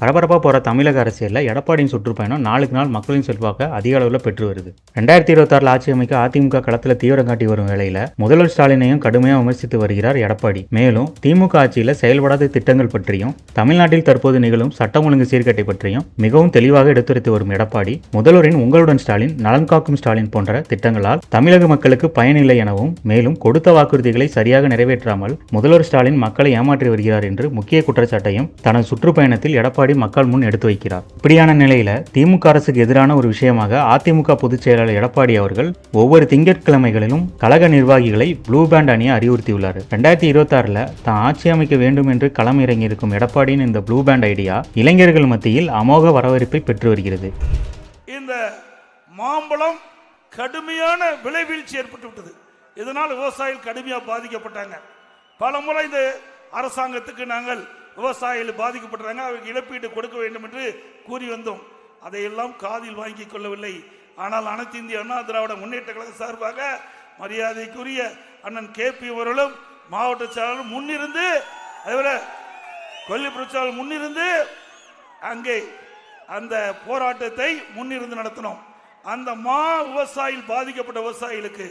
பரபரப்பாக போகிற தமிழக அரசியலில் எடப்பாடியின் சுற்றுப்பயணம் நாளுக்கு நாள் மக்களின் செல்வாக்க அதிக அளவில் பெற்று வருது. ரெண்டாயிரத்தி இருபத்தாறில் ஆட்சி அமைக்க அதிமுக களத்தில் தீவிரம் காட்டி வரும் வேளையில் முதல்வர் ஸ்டாலினையும் கடுமையாக விமர்சித்து வருகிறார் எடப்பாடி. மேலும் திமுக ஆட்சியில் செயல்படாத திட்டங்கள் பற்றியும் தமிழ்நாட்டில் தற்போது நிகழும் சட்டம் ஒழுங்கு சீர்கேட்டை பற்றியும் மிகவும் தெளிவாக எடுத்துரைத்து வரும் எடப்பாடி முதல்வரின் உங்களுடன் ஸ்டாலின் நலன் காக்கும் ஸ்டாலின் போன்ற திட்டங்களால் தமிழக மக்களுக்கு பயனில்லை எனவும் மேலும் கொடுத்த வாக்குறுதிகளை சரியாக நிறைவேற்றாமல் முதல்வர் ஸ்டாலின் மக்களை ஏமாற்றி வருகிறார் என்று முக்கிய குற்றச்சாட்டையும் தனது சுற்றுப்பயணத்தில் எடப்பாடி மக்கள் முன் எடுத்து வைக்கிறார். இப்படியான நிலையில திமுக அரசுக்கு எதிரான ஒரு விஷயமாக அதிமுக பொதுச் செயலாளர் எடப்பாடி அவர்கள் ஒவ்வொரு திங்கட்கிழமைகளிலும் கழக நிர்வாகிகளை ப்ளூ பேண்ட் அணிய அறிவுறுத்தியுள்ளார். ரெண்டாயிரத்தி இருபத்தாறுல தான் ஆட்சி அமைக்க வேண்டும் என்று களம் இறங்கியிருக்கும் எடப்பாடியின் இந்த ப்ளூ பேண்ட் ஐடியா இளைஞர்கள் மத்தியில் அமோக வரவேற்பை பெற்று வருகிறது. இந்த மாம்பழம் கடுமையான விளைவீழ்ச்சி ஏற்பட்டு விட்டது. இதனால் விவசாயிகள் கடுமையாக பாதிக்கப்பட்டாங்க. பல முறை இந்த அரசாங்கத்துக்கு நாங்கள் விவசாயிகள் பாதிக்கப்பட்டாங்க அவருக்கு இழப்பீடு கொடுக்க வேண்டும் என்று கூறி வந்தோம். அதையெல்லாம் காதில் வாங்கி கொள்ளவில்லை. ஆனால் அனைத்து இந்திய அண்ணா திராவிட முன்னேற்ற கழக சார்பாக மரியாதைக்குரிய அண்ணன் கே பி அவர்களும் மாவட்ட செயலாளரும் முன்னிருந்து அதேபோல கொல்லி பிரச்சாரம் முன்னிருந்து அங்கே அந்த போராட்டத்தை முன்னிருந்து நடத்தினோம். அந்த மா விவசாயிகள் பாதிக்கப்பட்ட விவசாயிகளுக்கு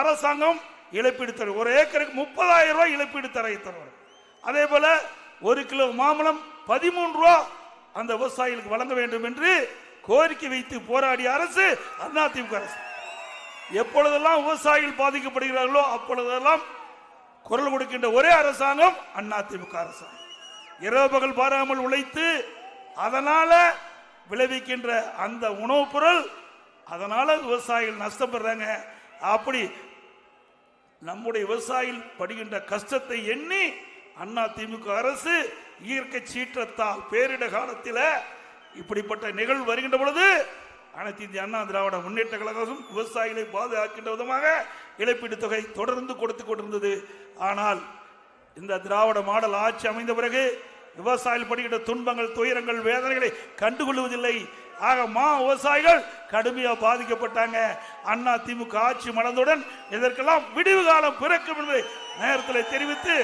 அரசாங்கம் இழப்பீடு தரும். ஒரு ஏக்கருக்கு முப்பதாயிரம் ரூபாய் இழப்பீடு தர தருவார். அதே போல ஒரு கிலோ மாம்பழம் பதிமூன்று ரூபா. அந்த விவசாயிகளுக்கு வழங்க வேண்டும் என்று கோரிக்கை வைத்து போராடிய அரசு அதிமுக அரசு. எப்பொழுதெல்லாம் விவசாயிகள் பாதிக்கப்படுகிறார்களோ அப்பொழுதெல்லாம் குரல் கொடுக்கின்ற ஒரே அரசாங்கம் அதிமுக அரசாங்கம் இரவு பகல் பாராமல் உழைத்து அதனால விளைவிக்கின்ற அந்த உணவுப் பொருள் அதனால விவசாயிகள் நஷ்டப்படுறாங்க. அப்படி நம்முடைய விவசாயிகள் படுகின்ற கஷ்டத்தை எண்ணி அண்ணா திமுக அரசு இயற்கை சீற்றத்தால் பேரிட காலத்தில் இப்படிப்பட்ட நிகழ்வு வருகின்ற பொழுது அனைத்து இந்திய அண்ணா திராவிட முன்னேற்ற கழகம் விவசாயிகளை பாதுகாக்கின்ற விதமாக இழப்பீடு தொகை தொடர்ந்து கொடுத்து கொண்டிருந்தது. ஆனால் இந்த திராவிட மாடல் ஆட்சி அமைந்த பிறகு விவசாயிகள் படுகின்ற துன்பங்கள் துயரங்கள் வேதனைகளை கண்டுகொள்வதில்லை. ஆக மா விவசாயிகள் கடுமையாக பாதிக்கப்பட்டாங்க. அண்ணா திமுக ஆட்சி மலர்ந்தவுடன் இதற்கெல்லாம் விடிவு காலம் பிறக்கும் என்பதை நேரத்தில் தெரிவித்து